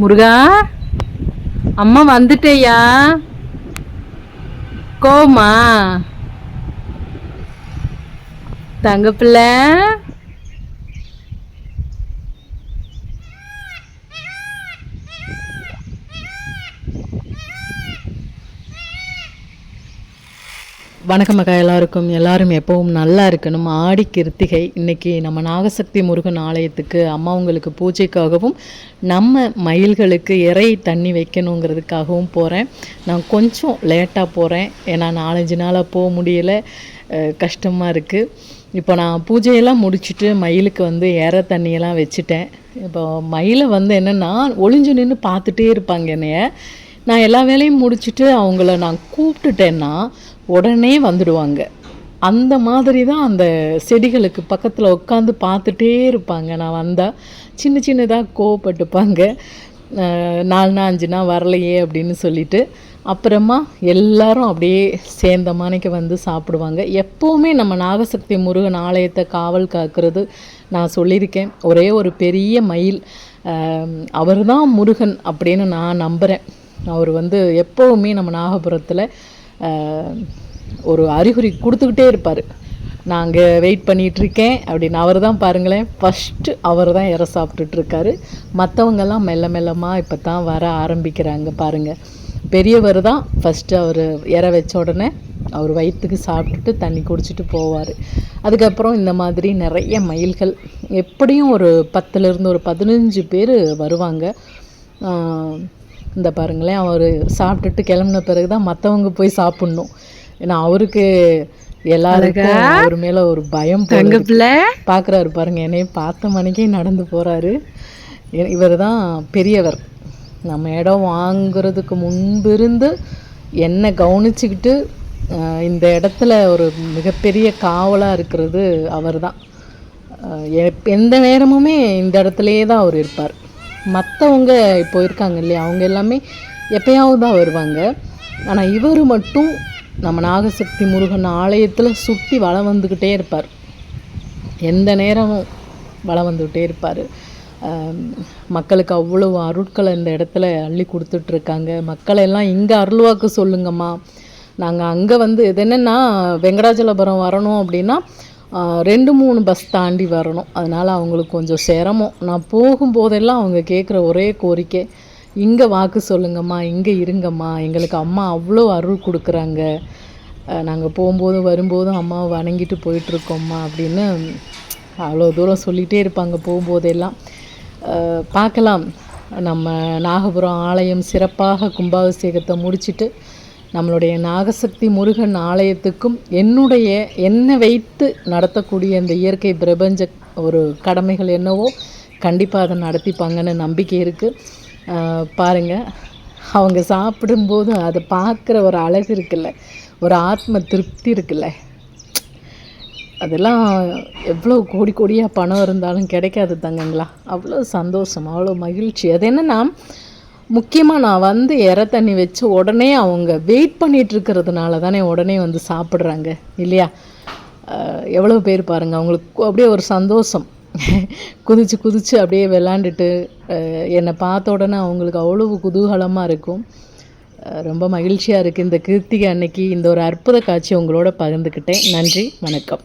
முருகா அம்மா வந்துட்டேயா கோமா தங்க பிள்ளை. வணக்கம் மக்கா எல்லாருக்கும். எல்லாரும் எப்பவும் நல்லா இருக்கணும். ஆடி கிருத்திகை. இன்றைக்கி நம்ம நாகசக்தி முருகன் ஆலயத்துக்கு அம்மாவங்களுக்கு பூஜைக்காகவும் நம்ம மயில்களுக்கு இறை தண்ணி வைக்கணுங்கிறதுக்காகவும் போகிறேன் நான் கொஞ்சம் லேட்டாக போகிறேன் ஏன்னா நாலஞ்சு நாளாக போக முடியல. கஷ்டமாக இருக்குது இப்போ நான் பூஜையெல்லாம் முடிச்சுட்டு மயிலுக்கு வந்து இற தண்ணியெல்லாம் வச்சுட்டேன். இப்போ மயிலை வந்து என்னென்னா ஒளிஞ்சு நின்று பார்த்துட்டே இருப்பாங்க என்னைய. நான் எல்லா வேலையும் முடிச்சுட்டு அவங்கள நான் கூப்பிட்டுட்டேன்னா உடனே வந்துடுவாங்க. அந்த மாதிரி தான் அந்த செடிகளுக்கு பக்கத்தில் உட்காந்து பார்த்துட்டே இருப்பாங்க. நான் வந்தால் சின்ன சின்னதாக கோவப்பட்டுப்பாங்க. நாள் நாலுனா அஞ்சுனா வரலையே அப்படின்னு சொல்லிட்டு அப்புறமா எல்லாரும் அப்படியே சேர்ந்த மாணிக்க வந்து சாப்பிடுவாங்க. எப்போவுமே நம்ம நாகசக்தி முருகன் ஆலயத்தை காவல் காக்கிறது நான் சொல்லியிருக்கேன். ஒரே ஒரு பெரிய மயில். அவர் தான் முருகன் அப்படின்னு நான் நம்புகிறேன் அவர் வந்து எப்போவுமே நம்ம நாகபுரத்தில் ஒரு அறிகுறி கொடுத்துக்கிட்டே இருப்பார். நான் அங்கே வெயிட் பண்ணிகிட்ருக்கேன் அப்படின்னு. அவர் தான் பாருங்களேன் ஃபஸ்ட்டு அவர் தான் இற சாப்பிட்டுட்ருக்காரு மற்றவங்கெல்லாம் மெல்ல மெல்லமாக இப்போ தான் வர ஆரம்பிக்கிறாங்க பாருங்கள் பெரியவர் தான் ஃபஸ்ட்டு அவர் இற வச்ச உடனே அவர் வயிற்றுக்கு சாப்பிட்டுட்டு தண்ணி குடிச்சிட்டு போவார். அதுக்கப்புறம் இந்த மாதிரி நிறைய மயில்கள் எப்படியும் ஒரு பத்துலேருந்து ஒரு பதினஞ்சு பேர் வருவாங்க. இந்த பாருங்களேன் அவர் சாப்பிட்டுட்டு கிளம்புன பிறகு தான் மற்றவங்க போய் சாப்பிட்ணும். ஏன்னா அவருக்கு எல்லாருக்கும் அவர் மேலே ஒரு பயம் தங்க பிள்ளை? பார்க்குறாரு பாருங்க என்னைய பார்த்த மணிக்கே நடந்து போகிறாரு இவர் தான் பெரியவர். நம்ம இடம் வாங்குறதுக்கு முன்பிருந்து என்னை கவனிச்சுக்கிட்டு இந்த இடத்துல ஒரு மிகப்பெரிய காவலாக இருக்கிறது அவர் தான் எந்த நேரமுமே இந்த இடத்துலையே தான் அவர் இருப்பார். மற்றவங்க இப்போ இருக்காங்க இல்லையா அவங்க எல்லாமே எப்பயாவது தான் வருவாங்க. ஆனால் இவர் மட்டும் நம்ம நாகசக்தி முருகன் ஆலயத்தில் சுற்றி வளம் வந்துக்கிட்டே இருப்பார். எந்த நேரமும் வளம் வந்துக்கிட்டே இருப்பார்? மக்களுக்கு அவ்வளோ அருட்களை இந்த இடத்துல அள்ளி கொடுத்துட்ருக்காங்க. மக்களை எல்லாம் இங்கே அருள்வாக்கு சொல்லுங்கம்மா. நாங்கள் அங்கே வந்து இது என்னென்னா வெங்கடாச்சலபுரம் வரணும் அப்படின்னா ரெண்டு மூணு பஸ் தாண்டி வரணும். அதனால் அவங்களுக்கு கொஞ்சம் சிரமம். நான் போகும்போதெல்லாம் அவங்க கேட்குற ஒரே கோரிக்கை இங்கே வாக்கு சொல்லுங்கம்மா இங்கே இருங்கம்மா எங்களுக்கு அம்மா அவ்வளோ அருள் கொடுக்குறாங்க. நாங்கள் போகும்போதும் வரும்போதும் அம்மாவை வணங்கிட்டு போயிட்டுருக்கோம்மா அப்படின்னு அவ்வளோ தூரம் சொல்லிகிட்டே இருப்பாங்க போகும்போதெல்லாம். பார்க்கலாம். நம்ம நாகபுரம் ஆலயம் சிறப்பாக கும்பாபிஷேகத்தை முடிச்சிட்டு நம்மளுடைய நாகசக்தி முருகன் ஆலயத்துக்கும் என்னுடைய என்னை வைத்து நடத்தக்கூடிய இந்த இயற்கை பிரபஞ்ச ஒரு கடமைகள் என்னவோ கண்டிப்பாக அதை நடத்திப்பாங்கன்னு நம்பிக்கை இருக்குது பாருங்கள் அவங்க சாப்பிடும்போது அதை பார்க்குற ஒரு அழகு இருக்குல்ல ஒரு ஆத்ம திருப்தி இருக்குல்ல. அதெல்லாம் எவ்வளோ கோடி கோடியாக பணம் இருந்தாலும் கிடைக்காது தங்கங்களா. அவ்வளோ சந்தோஷம் அவ்வளோ மகிழ்ச்சி. அது என்னென்னா முக்கியமாக நான் வந்து இற தண்ணி வச்சு உடனே அவங்க வெயிட் பண்ணிட்டு இருக்கிறதுனால தானே உடனே வந்து சாப்பிட்றாங்க இல்லையா? எவ்வளோ பேர் பாருங்கள் அவங்களுக்கு அப்படியே ஒரு சந்தோஷம். குதிச்சு குதிச்சு அப்படியே விளாண்டுட்டு என்னை பார்த்த உடனே அவங்களுக்கு அவ்வளவு குதூகலமாக இருக்கும். ரொம்ப மகிழ்ச்சியாக இருக்குது இந்த கிருத்திகை அன்னைக்கு இந்த ஒரு அற்புத காட்சி உங்களோட பகிர்ந்துக்கிட்டேன் நன்றி வணக்கம்.